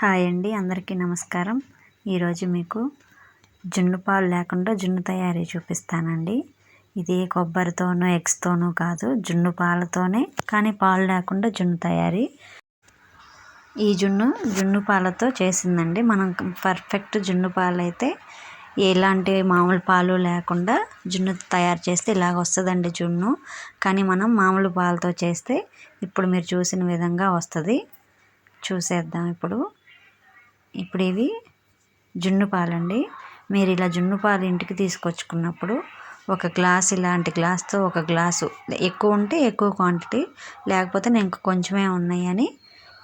Hi అండి అందరికీ నమస్కారం. ఈరోజు మీకు జున్ను పాలు లేకుండా జున్ను తయారీ చూపిస్తానండి. ఇది కొబ్బరితోనూ ఎగ్స్తోనూ కాదు జున్ను పాలతోనే కానీ పాలు లేకుండా జున్ను తయారీ. ఈ జున్ను జున్ను పాలతో చేసిందండి. మనం పర్ఫెక్ట్ జున్ను పాలు అయితే ఎలాంటి మామూలు పాలు లేకుండా జున్ను తయారు చేస్తే ఇలాగ వస్తుందండి జున్ను. కానీ మనం మామూలు పాలతో చేస్తే ఇప్పుడు మీరు చూసిన విధంగా వస్తుంది. చూసేద్దాం ఇప్పుడు. ఇప్పుడు ఇవి జున్ను పాలండి. మీరు ఇలా జున్ను పాలు ఇంటికి తీసుకొచ్చుకున్నప్పుడు ఒక గ్లాస్ ఇలాంటి గ్లాస్తో ఒక గ్లాసు ఎక్కువ ఉంటే ఎక్కువ క్వాంటిటీ లేకపోతే నేను కొంచెమే ఉన్నాయని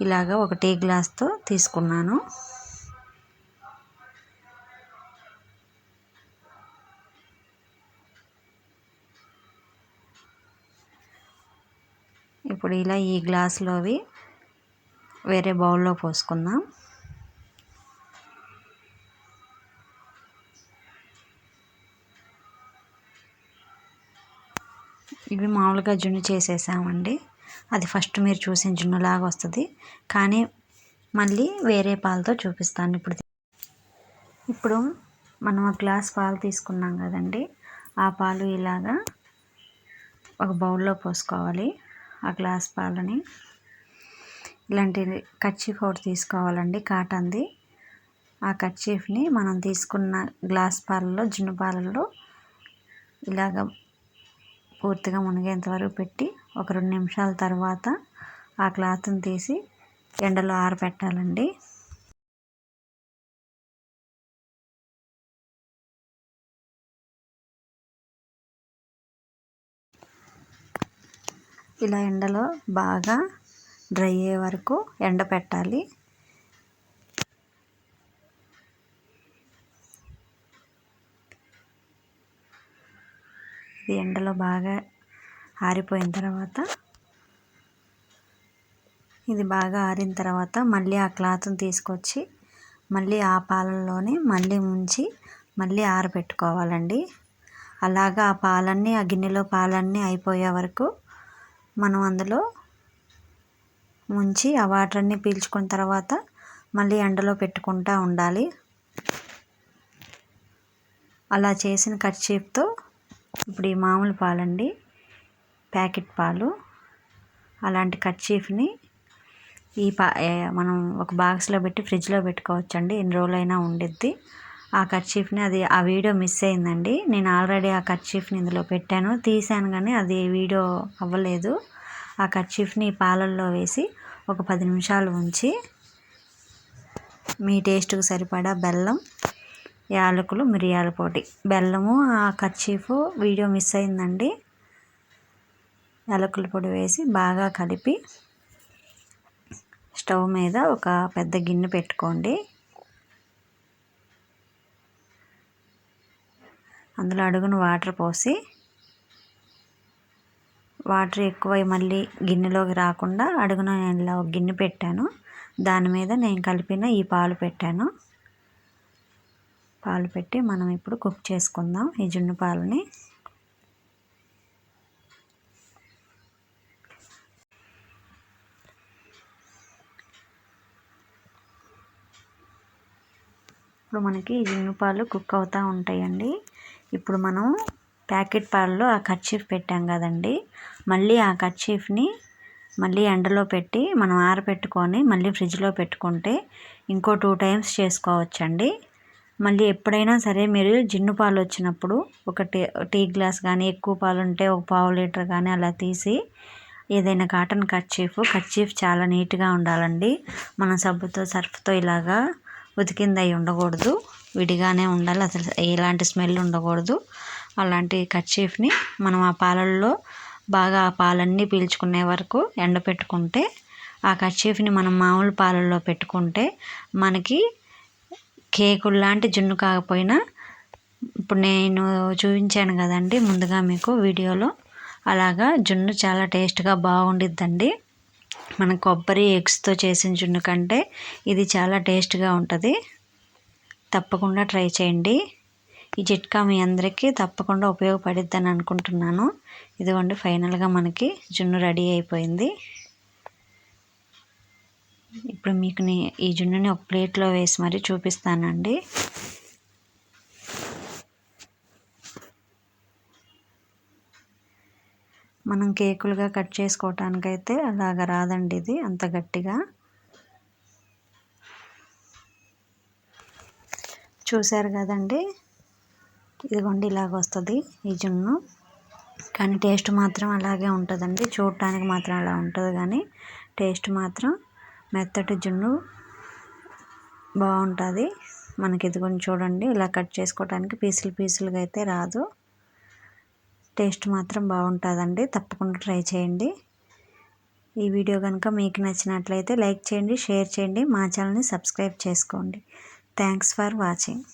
ఇలాగ ఒక టీ గ్లాస్తో తీసుకున్నాను. ఇప్పుడు ఇలా ఈ గ్లాసులోవి వేరే బౌల్లో పోసుకుందాం. ఇవి మామూలుగా జున్ను చేసేసామండి. అది ఫస్ట్ మీరు చూసిన జున్నులాగా వస్తుంది. కానీ మళ్ళీ వేరే పాలతో చూపిస్తాను ఇప్పుడు. ఇప్పుడు మనం ఒక గ్లాస్ పాలు తీసుకున్నాం కదండి. ఆ పాలు ఇలాగా ఒక బౌల్లో పోసుకోవాలి. ఆ గ్లాస్ పాలని ఇలాంటి కర్చీఫ్ ఒకటి తీసుకోవాలండి కాటన్ది. ఆ కర్చీఫ్ని మనం తీసుకున్న గ్లాస్ పాలలో జున్ను పాలల్లో ఇలాగ పూర్తిగా మునిగేంత వరకు పెట్టి ఒక రెండు నిమిషాల తర్వాత ఆ క్లాత్ని తీసి ఎండలో ఆరబెట్టాలండి ఇలా ఎండలో బాగా డ్రై అయ్యే వరకు ఎండ పెట్టాలి ఇది ఎండలో బాగా ఆరిపోయిన తర్వాత ఇది బాగా ఆరిన తర్వాత మళ్ళీ ఆ క్లాత్ని తీసుకొచ్చి మళ్ళీ ఆ పాలల్లోనే మళ్ళీ ముంచి మళ్ళీ ఆరబెట్టుకోవాలండి. అలాగా ఆ పాలన్నీ ఆ గిన్నెలో పాలన్నీ అయిపోయే వరకు మనం అందులో ముంచి ఆ వాటర్ అన్నీ పీల్చుకున్న తర్వాత మళ్ళీ ఎండలో పెట్టుకుంటూ ఉండాలి. అలా చేసిన కర్చీఫ్తో ఇప్పుడు ఈ మామూలు పాలండి. ప్యాకెట్ పాలు అలాంటి కర్చీఫ్ని ఈ పా మనం ఒక బాక్స్లో పెట్టి ఫ్రిడ్జ్లో పెట్టుకోవచ్చండి. ఎన్ని రోజులైనా ఉండిద్ది. ఆ కర్చీఫ్ని అది ఆ వీడియో మిస్ అయిందండి. నేను ఆల్రెడీ ఆ కర్చీఫ్ని ఇందులో పెట్టాను. తీసాను కానీ అది వీడియో అవ్వలేదు. ఆ కర్చీఫ్ని పాలల్లో వేసి ఒక పది నిమిషాలు ఉంచి మీ టేస్ట్కి సరిపడా బెల్లం యాలకులు మిరియాల పొడి. బెల్లము ఆ కర్చీఫ్ వీడియో మిస్ అయిందండి. యాలకుల పొడి వేసి బాగా కలిపి స్టవ్ మీద ఒక పెద్ద గిన్నె పెట్టుకోండి. అందులో అడుగున వాటర్ పోసి వాటర్ ఎక్కువ మళ్ళీ గిన్నెలోకి రాకుండా అడుగున ఇలా ఒక గిన్నె పెట్టాను. దాని మీద నేను కలిపిన ఈ పాలు పెట్టాను. పాలు పెట్టి మనం ఇప్పుడు కుక్ చేసుకుందాం ఈ జున్ను పాలని. ఇప్పుడు మనకి జున్ను పాలు కుక్ అవుతూ ఉంటాయండి. ఇప్పుడు మనం ప్యాకెట్ పాలలో ఆ కర్చీఫ్ పెట్టాం కదండి. మళ్ళీ ఆ కర్చీఫ్ని మళ్ళీ ఎండలో పెట్టి మనం ఆరబెట్టుకొని మళ్ళీ ఫ్రిడ్జ్లో పెట్టుకుంటే ఇంకో టూ టైమ్స్ చేసుకోవచ్చండి. మళ్ళీ ఎప్పుడైనా సరే మీరు జిన్ను పాలు వచ్చినప్పుడు ఒక టీ టీ గ్లాస్ కానీ ఎక్కువ పాలు ఉంటే ఒక పావు లీటర్ కానీ అలా తీసి ఏదైనా కాటన్ కర్చీఫ్ కర్చీఫ్ చాలా నీట్గా ఉండాలండి. మనం సబ్బుతో సర్ఫ్తో ఇలాగా ఉతికింది అయి ఉండకూడదు. విడిగానే ఉండాలి. అసలు ఎలాంటి స్మెల్ ఉండకూడదు. అలాంటి కర్చీఫ్ని మనం ఆ పాలల్లో బాగా ఆ పాలన్నీ పీల్చుకునే వరకు ఎండపెట్టుకుంటే ఆ కర్చీఫ్ని మనం మామూలు పాలల్లో పెట్టుకుంటే మనకి కేకులు లాంటి జున్ను కాకపోయినా ఇప్పుడు నేను చూపించాను కదండి ముందుగా మీకు వీడియోలో. అలాగా జున్ను చాలా టేస్ట్గా బాగుండిద్దండి. మన కొబ్బరి ఎగ్స్తో చేసిన జున్ను కంటే ఇది చాలా టేస్ట్గా ఉంటుంది. తప్పకుండా ట్రై చేయండి. ఈ చిట్కా మీ అందరికీ తప్పకుండా ఉపయోగపడిద్దని అనుకుంటున్నాను. ఇదిగోండి ఫైనల్గా మనకి జున్ను రెడీ అయిపోయింది. ఇప్పుడు మీకు ఈ జున్నుని ఒక ప్లేట్లో వేసి మరీ చూపిస్తానండి. మనం కేకులుగా కట్ చేసుకోవటానికైతే అలాగ రాదండి ఇది అంత గట్టిగా. చూశారు కదండి? ఇదిగోండి ఇలాగ వస్తుంది ఈ జున్ను. కానీ టేస్ట్ మాత్రం అలాగే ఉంటుందండి. చూడటానికి మాత్రం అలా ఉంటుంది కానీ టేస్ట్ మాత్రం మెత్తటి జున్ను బాగుంటుంది. మనకి ఇదిగోండి చూడండి ఇలా కట్ చేసుకోవడానికి పీసులు పీసులుగా అయితే రాదు. టేస్ట్ మాత్రం బాగుంటుందండి. తప్పకుండా ట్రై చేయండి. ఈ వీడియో కనుక మీకు నచ్చినట్లయితే లైక్ చేయండి షేర్ చేయండి మా ఛానల్ని సబ్స్క్రైబ్ చేసుకోండి. Thanks for watching.